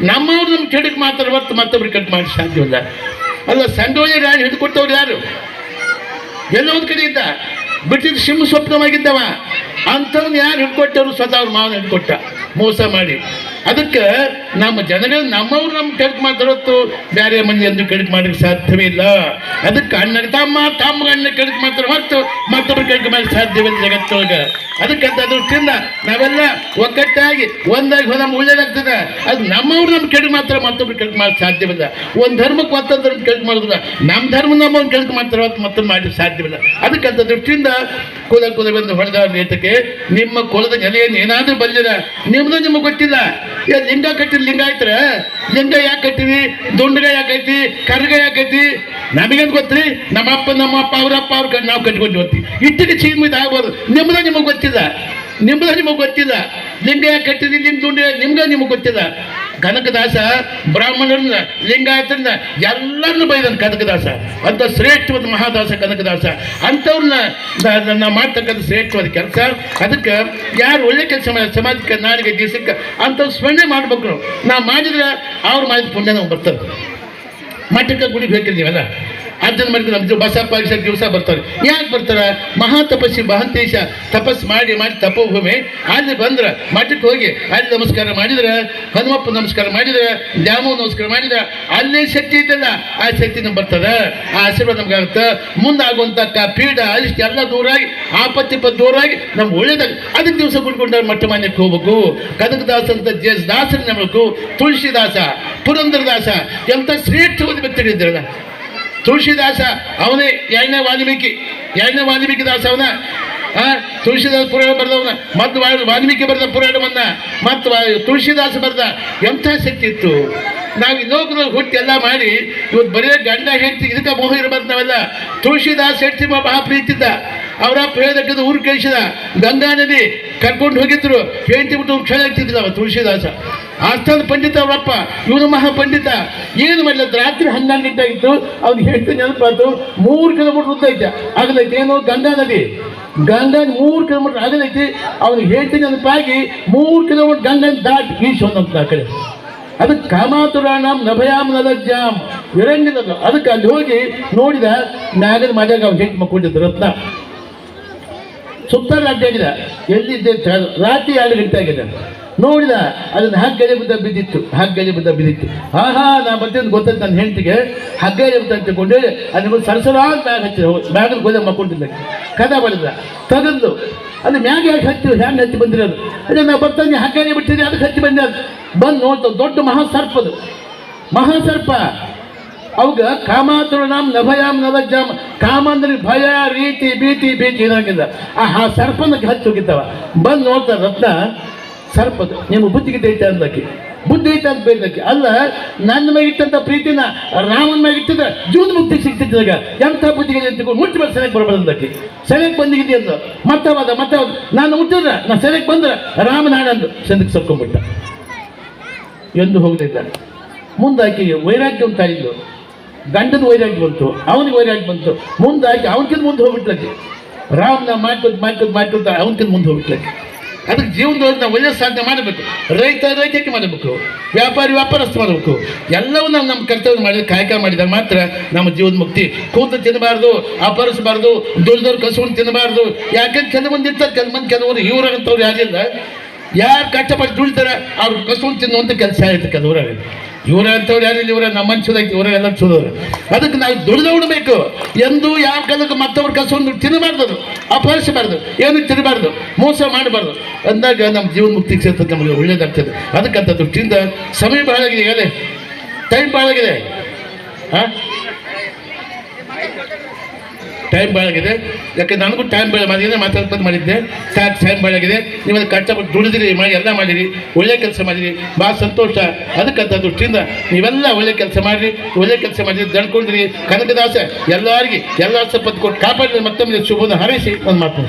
A: ನಮ್ಮವ್ರು ನಮ್ಮ ಕೆಡಕ್ಕೆ ಮಾತ್ರ ಹೊತ್ತು ಮತ್ತೊಬ್ರು ಕಟ್ ಮಾಡಿ ಸಾಧ್ಯವಿಲ್ಲ. ಅಲ್ಲ, ಸಂಗೊಳ್ಳಿ ರಾಯಣ್ಣ ಹಿಡ್ಕೊಟ್ಟವ್ರು ಯಾರು? ಎಲ್ಲ ಒಂದು ಕಡೆ ಇದ್ದ. ಬಿಟ್ಟಿದ್ದು ಸಿಂಹ ಸ್ವಪ್ನವಾಗಿದ್ದವ. ಅಂಥವ್ನು ಯಾರು ಹಿಡ್ಕೊಟ್ಟವ್ರು ಸ್ವತಃ ಅವ್ರ ಮಾವನ ಹಿಡ್ಕೊಟ್ಟ. ಮೋಸ ಮಾಡಿ. ಅದಕ್ಕೆ ನಮ್ಮ ಜನಗಳು ನಮ್ಮವ್ರು ನಮ್ಮ ಕೆಡಕ್ ಮಾತಾಡೋದು ಬೇರೆ ಮಂದಿ ಎಂದು ಕೆಡಕ್ ಮಾಡಲಿಕ್ಕೆ ಸಾಧ್ಯವೇ ಇಲ್ಲ. ಅದಕ್ಕೆ ಅಣ್ಣಗೆ ತಮ್ಮ ತಮ್ಮ ಅಣ್ಣ ಕೆಡಕ್ ಮಾಡ್ತಾರೆ ಹೊತ್ತು ಮತ್ತೊಬ್ಬರು ಕೆಡಕ್ ಮಾಡಕ್ಕೆ ಸಾಧ್ಯವಿಲ್ಲ ಜಗತ್ತೊಳಗೆ. ಅದಕ್ಕಂತ ದೃಷ್ಟಿಯಿಂದ ನಾವೆಲ್ಲ ಒಗ್ಗಟ್ಟಾಗಿ ಒಂದಾಗಿ ನಮ್ಗೆ ಒಳ್ಳೇದಾಗ್ತದೆ ಅದು ನಮ್ಮವ್ರು ನಮ್ಮ ಕೆಡಕ್ ಮಾತ್ರ ಮತ್ತೊಬ್ಬರು ಕೆಡಕ್ ಮಾಡಕ್ಕೆ ಸಾಧ್ಯವಿಲ್ಲ ಒಂದು ಧರ್ಮಕ್ಕೆ ಮತ್ತೊಂದು ಧರ್ಮ ಕೆಡಕ್ ಮಾಡೋದಿಲ್ಲ. ನಮ್ಮ ಧರ್ಮ ನಮ್ಮವ್ರು ಕೆಡಕ್ ಮಾಡ್ತಾರೆ ಹೊತ್ತು ಮತ್ತೊಂದು ಮಾಡಲಿಕ್ಕೆ ಸಾಧ್ಯವಿಲ್ಲ ಅದಕ್ಕಂತ ದೃಷ್ಟಿಯಿಂದ ಕುಲ ಕುಲ ಬಂದು ಹೊಡೆದ ನೇತಕ್ಕೆ ನಿಮ್ಮ ಕುಲದ ನೆಲೆಯನ್ನು ಏನಾದರೂ ಬಂದಿರ ನಿಮ್ಮದು ನಿಮಗೆ ಗೊತ್ತಿಲ್ಲ. ಏ, ಲಿಂಗ ಕಟ್ಟಿದ ಲಿಂಗ ಆಯ್ತರ ಲಿಂಗ ಯಾಕೆ ಕಟ್ಟಿವಿ ದುಂಡಗ ಯಾಕೈತಿ ಕರ್ಗ ಯಾಕೈತಿ ನಮಗೇನು ಗೊತ್ತ್ರಿ? ನಮ್ಮ ಅಪ್ಪ ನಮ್ಮ ಅಪ್ಪ ಅವ್ರ ಅಪ್ಪ ಅವ್ರ ಕಡೆ ನಾವು ಕಟ್ಕೊಂಡು ಹೋಗ್ತೀವಿ ಇಟ್ಟಿಗೆ ಚೀಮ್ ಇದು ಆಗ್ಬಾರ್ದು. ನಿಮ್ದ ನಿಮಗೆ ಗೊತ್ತಿಲ್ಲ. ನಿಮ್ದ ನಿಮಗೆ ಗೊತ್ತಿಲ್ಲ. ಲಿಂಗ ಯಾಕೆ ಕಟ್ಟಿದಿ? ಲಿಂಗ ದುಂಡ ನಿಮ್ಗೆ ನಿಮಗೆ ಗೊತ್ತಿಲ್ಲ. ಕನಕದಾಸ ಬ್ರಾಹ್ಮಣರನ್ನ ಲಿಂಗಾಯತನ ಎಲ್ಲರನ್ನು ಬೈದನು ಕನಕದಾಸ. ಅಂತ ಶ್ರೇಷ್ಠವಾದ ಮಹಾದಾಸ ಕನಕದಾಸ. ಅಂಥವ್ರನ್ನ ಮಾಡ್ತಕ್ಕಂಥ ಶ್ರೇಷ್ಠವಾದ ಕೆಲಸ, ಅದಕ್ಕೆ ಯಾರು ಒಳ್ಳೆ ಕೆಲಸ ಸಮಾಜಕ್ಕೆ, ನಾಡಿಗೆ, ದೇಶಕ್ಕೆ ಅಂಥವ್ರು ಸ್ಮರಣೆ ಮಾಡ್ಬೇಕು. ನಾವು ಮಾಡಿದ್ರೆ ಅವ್ರು ಮಾಡಿದ ಪುಣ್ಯ ನಾವು ಬರ್ತದೆ ಮಠಕ್ಕೆ ಗುಡಿ ಬೇಕಿದ್ದೀವಲ್ಲ ಅರ್ಜನ ಮಾಡಿದ್ರೆ ನಮ್ಮ ಬಸಪ್ಪ ಅಭಿಷೇಕ ದಿವಸ ಬರ್ತಾರೆ. ಯಾಕೆ ಬರ್ತಾರೆ? ಮಹಾ ತಪಸ್ವಿ ಮಹಂತೇಶ ತಪಸ್ ಮಾಡಿ ಮಾಡಿ ತಪೋಭೂಮಿ. ಅಲ್ಲಿ ಬಂದ್ರೆ ಮಠಕ್ಕೆ ಹೋಗಿ ಅಲ್ಲಿ ನಮಸ್ಕಾರ ಮಾಡಿದ್ರೆ, ಹನುಮಪ್ಪ ನಮಸ್ಕಾರ ಮಾಡಿದ್ರೆ ದ್ಯಾಮೋ ನಮಸ್ಕಾರ ಮಾಡಿದ್ರೆ, ಅಲ್ಲೇ ಶಕ್ತಿ ಐತಲ್ಲ, ಆ ಶಕ್ತಿ ನಮ್ಗೆ ಬರ್ತದೆ. ಆ ಆಶೀರ್ವಾದ ನಮ್ಗೆ ಆಗುತ್ತೆ ಮುಂದಾಗುವಂಥ ಪೀಡ ಎಲ್ಲ ದೂರಾಗಿ ಆಪತ್ತಿ ಪತ್ ದೂರಾಗಿ ನಮ್ಗೆ ಒಳ್ಳೇದಾಗ ಅದಕ್ಕೆ ದಿವಸ ಕುಡ್ಕೊಂಡು ಮಠ ಮಾನ್ಯಕ್ಕೆ ಹೋಗ್ಬೇಕು. ಕನಕದಾಸ ಅಂತ ಜೇಸ್ ದಾಸನ ನಮ್ಮಬೇಕು ತುಳಸಿದಾಸ, ಪುರಂದರದಾಸ ಎಂಥ ಶ್ರೇಷ್ಠವಾದ ವ್ಯಕ್ತಿಗಳಿದ್ದಾರಲ್ಲ. ತುಳಸಿದಾಸ ಅವನೇ, ಎರಡನೇ ವಾಲ್ಮೀಕಿ ಎರಡನೇ ವಾಲ್ಮೀಕಿ ದಾಸ ಅವನ. ತುಳಸಿದಾಸ ಪುರಾಣ ಬರೆದವನ, ಮತ್ತು ವಾಲ್ಮೀಕಿ ಬರೆದ ಪುರಾಣವನ್ನ, ಮತ್ತು ತುಳಸಿದಾಸ ಬರೆದ ಎಂಥ ಶಕ್ತಿ ಇತ್ತು? ನಾವು ಇನ್ನೊಬ್ಬರು ಹುಟ್ಟಿ ಎಲ್ಲ ಮಾಡಿ ಇವತ್ತು ಬರೀ ಗಂಡ, ಹೆಂಡತಿ, ಇದಕ್ಕೆ ಮೋಹ ಇರಬಾರ್ದು ನಾವೆಲ್ಲ. ತುಳಸಿದಾಸ್ ಹೆಂಡತಿ ಮಹಾ ಪ್ರೀತಿದ್ದ ಅವರ ಪ್ರೇದಕ್ಕದ ಊರು ಕಳಿಸಿದ ಗಂಗಾ ನದಿ ಕರ್ಕೊಂಡು ಹೋಗಿದ್ರು. ಹೆಂಡತಿ ಬಿಟ್ಟು ಕ್ಷಣ ಆಗ್ತಿದ್ದಿಲ್ಲ ಅವ ತುಳಸಿದಾಸ. ಅಷ್ಟೊಂದು ಪಂಡಿತ ಅವರಪ್ಪ ಇವನು ಮಹಾ ಪಂಡಿತ. ಏನು ಮಾಡಲಿಲ್ಲ? ರಾತ್ರಿ ಹನ್ನೊಂದು ಗಂಟೆ ಆಗಿತ್ತು. ಅವ್ನು ಹೇಳ್ತೀನಿ ನೆನಪಾತು ಮೂರು ಕಿಲೋಮೀಟರ್ ಉದ್ದ ಐತೆ. ಆಗಲೈತೆ ಏನು ಗಂಗಾ ನದಿ. ಗಂಗಾ ಮೂರು ಕಿಲೋಮೀಟರ್ ಆಗಲೈತಿ. ಅವ್ನಿಗೆ ಹೇಳ್ತೀನಿ ನೆನಪಾಗಿ ಮೂರು ಕಿಲೋಮೀಟರ್ ಗಂಗಾ ದಾಟ್ ಈಶ್ವಂತ ಆ ಕಡೆ. ಅದಕ್ಕೆ ಕಾಮಾತುರಾಣಂ ನಭಯಾಮ್ ನಲಜ್ಜಾಮ್ ಇರಂಗಿಲ್ಲ ಅದಕ್ಕೆ ಅಲ್ಲಿ ಹೋಗಿ ನೋಡಿದ ನಾಗದ ಮಾಡ್ಯಾಗ ಅವ್ನು ಹೆಂಗೆ ಮಕ್ಕೊಂಡಿದ್ದು ರತ್ನ. ಸುತ್ತ ಅಡ್ಡಾಡಿದ ಎಲ್ಲಿದ್ದೆ ಅಂತ ರಾತ್ರಿ ಎರಡು ಗಂಟೆ ಆಗಿದೆ. ನೋಡಿದ ಅದನ್ನ ಹಗ್ಗಲೆ ಬುದ್ಧ ಬಿದ್ದಿತ್ತು. ಹಗ್ಗಲೆ ಬುದ್ಧ ಬಿದ್ದಿತ್ತು. ಹಾ ಹಾ ನಾ ಬರ್ತೇನೆ ಗೊತ್ತಾಯ್ತು ನನ್ನ ಹೆಂಡತಿಗೆ? ಹಗ್ಗಲೆ ಬುದ್ಧ ಅಂತ ಕೊಂಡು ಅದನ್ನ ಸರಸರ ಮ್ಯಾಗ ಹಚ್ಚಿ ಮ್ಯಾಗದ ಗೋದ ಮಕ್ಕೊಂಡಿದ್ದ ಕದ ಬಳಿದ ತಗಂದು. ಅದು ಮ್ಯಾಗ ಯಾಕೆ ಹಚ್ಚಿ, ಹ್ಯಾಂಗ ಹಚ್ಚಿ ಬಂದಿರೋದು? ಅದೇ ನಾ ಬರ್ತಾನೆ ಹಗ್ಗಲೆ ಬಿಟ್ಟಿದ್ದೆ, ಅದಕ್ಕೆ ಹಚ್ಚಿ ಬಂದೆ ಅದು ಬಂದು ನೋಡ್ತಾವ ದೊಡ್ಡ ಮಹಾಸರ್ಪದು ಮಹಾಸರ್ಪ. ಅವಾಗ ಕಾಮಾತುರನಾಮ್ ನಭಯಾಮ್ ನವಜಾಮ್. ಕಾಮ ಅಂದ್ರೆ ಭಯ, ರೀತಿ, ಭೀತಿ ಭೀತಿ ಇದಾಗಿಲ್ಲ ಆ ಸರ್ಪನ ಹಚ್ಚಿ ಹೋಗಿದ್ದವ ಬಂದು ನೋಡ್ತಾ ರತ್ನ, ಸರ್ಪದ ನಿಮ್ಮ ಬುದ್ಧಿಗೆ ಐತೆ ಅಂದಕ್ಕೆ ಬುದ್ಧಿ ಐತೆ ಅಂತ ಬೇಕಕ್ಕೆ ಅಲ್ಲ, ನನ್ನ ಮೇಲೆ ಇಟ್ಟಂತ ಪ್ರೀತಿನ ರಾಮನ ಮೇಲೆ ಇಟ್ಟಿದ್ರೆ ಜೂನ್ ಮುಕ್ತಿ ಸಿಗ್ತಿದ್ದಾಗ ಎಂಥ ಬುದ್ಧಿಗೆ ಅಂತ ಮುಟ್ಟಿ ಸೆಲೆಗೆ ಅಂದಕ್ಕೆ ಸೆಲೆಗೆ ಬಂದಿಗಿದೆ ಮತ್ತ ಮತ್ತವಾದ ಮತ್ತವಾದ. ನಾನು ಮುಟ್ಟಿದ್ರೆ ನಾನು ಸೆಲೆಗೆ ಬಂದ್ರೆ ರಾಮನಾಡಂದು ಸಂದಕ್ಕೆ ಸರ್ಕೊಂಡ್ಬಿಟ್ಟ. ಎಂದು ಹೋಗಲಿಲ್ಲ ಮುಂದಾಕಿ ವೈರಾಗ್ಯ ಇದ್ದು ಗಂಡನ ವೈರಾಗ್ಯ ಬಂತು, ಅವನಿಗೆ ವೈರಾಗ್ಯ ಬಂತು. ಮುಂದಾಗಿ ಅವನಕಿಂತ ಮುಂದೆ ಹೋಗ್ಬಿಟ್ಲಕ್ಕೆ. ರಾಮ್ನ ಮಾಡ್ಕೊತ ಮಾಡ್ಕೊತ ಮಾಡ್ಕೊತ ಅವನಕಿಂತ ಮುಂದೆ ಹೋಗ್ಬಿಟ್ಲಕ್ಕೆ. ಅದಕ್ಕೆ ಜೀವನದೊಳಗೆ ನಾವು ಒಳ್ಳೆ ಸಾಧನೆ ಮಾಡಬೇಕು. ರೈತ ರೈತಕ್ಕೆ ಮಾಡಬೇಕು. ವ್ಯಾಪಾರಿ ವ್ಯಾಪಾರಸ್ಥ ಮಾಡಬೇಕು. ಎಲ್ಲವೂ ನಾವು ನಮ್ಮ ಕರ್ತವ್ಯ ಮಾಡಿದ ಕಾಯಕ ಮಾಡಿದಾಗ ಮಾತ್ರ ನಮ್ಮ ಜೀವನ ಮುಕ್ತಿ. ಕೂತು ತಿನ್ನಬಾರ್ದು, ಅಪಹರಿಸಬಾರ್ದು, ದುಡ್ದವ್ರು ಕಸುವನ್ನು ತಿನ್ನಬಾರ್ದು. ಯಾಕಂದ್ರೆ ಕೆಲವೊಂದು ಇರ್ತಾರೆ ಕೆಲವೊಂದು ಕೆಲವರು ಇವ್ರಂತವ್ರು ಯಾರಿಲ್ಲ. ಯಾರು ಕಷ್ಟಪಟ್ಟು ದುಡಿತಾರೆ, ಅವ್ರು ಕಸ್ಕೊಂಡು ತಿನ್ನುವಂಥ ಕೆಲಸ ಆಗುತ್ತೆ ಕೆಲವರಾಗ ಇವ್ರ ಅಂತವ್ರು ಯಾರಿಲ್ಲ ಇವರ ನಮ್ಮ ಮನುಷ್ಯದೈತಿ ಇವರೆಲ್ಲ ಚಲೋರು ಅದಕ್ಕೆ ನಾವು ದುಡಿದು ಉಡಬೇಕು ಎಂದು ಯಾವ ಕಾಲಕ್ಕೆ ಮತ್ತೊಬ್ರು ಕಸವನ್ನು ತಿನ್ನಬಾರ್ದು ಅಪಹರಿಸಬಾರ್ದು. ಏನು ತಿನ್ನಬಾರ್ದು ಮೋಸ ಮಾಡಬಾರ್ದು. ಅಂದಾಗ ನಮ್ಮ ಜೀವನ ಮುಕ್ತಿ ಕ್ಷೇತ್ರ ನಮಗೆ ಒಳ್ಳೇದಾಗ್ತದೆ. ಅದಕ್ಕಂತ ದೃಷ್ಟಿಯಿಂದ ಸಮಯ ಬಹಳ ಆಗಿದೆ ಟೈಮ್ ಆಗಿದೆ. ಹಾಂ? ಟೈಮ್ ಬಾಳಾಗಿದೆ ಯಾಕೆ ನನಗೂ ಟೈಮ್ ಬೇಡ ಮಾಡಿದ್ರೆ ಮಾತಾಡ್ಕೊಂಡು ಮಾಡಿದ್ದೆ. ಸಾಕು ಟೈಮ್ ಬಾಳಾಗಿದೆ ಅದು ಕಷ್ಟಪಟ್ಟು ದುಡಿದಿರಿ, ಮಾಡಿ, ಎಲ್ಲ ಮಾಡಿರಿ. ಒಳ್ಳೆ ಕೆಲಸ ಮಾಡಿರಿ. ಭಾಳ ಸಂತೋಷ. ಅದಕ್ಕಂಥ ದೃಷ್ಟಿಯಿಂದ ನೀವೆಲ್ಲ ಒಳ್ಳೆ ಕೆಲಸ ಮಾಡಿರಿ. ಒಳ್ಳೆ ಕೆಲಸ ಮಾಡಿರಿ ದಣ್ಕೊಂಡ್ರಿ ಕನಕದಾಸ ಎಲ್ಲರಿಗೆ, ಎಲ್ಲ ಸಂಪತ್ತು ಕೊಟ್ಟು ಕಾಪಾಡಿದ್ರೆ ಮತ್ತೊಮ್ಮೆ ಶುಭದ ಹಾರೈಸಿ. ಒಂದು ಮಾತು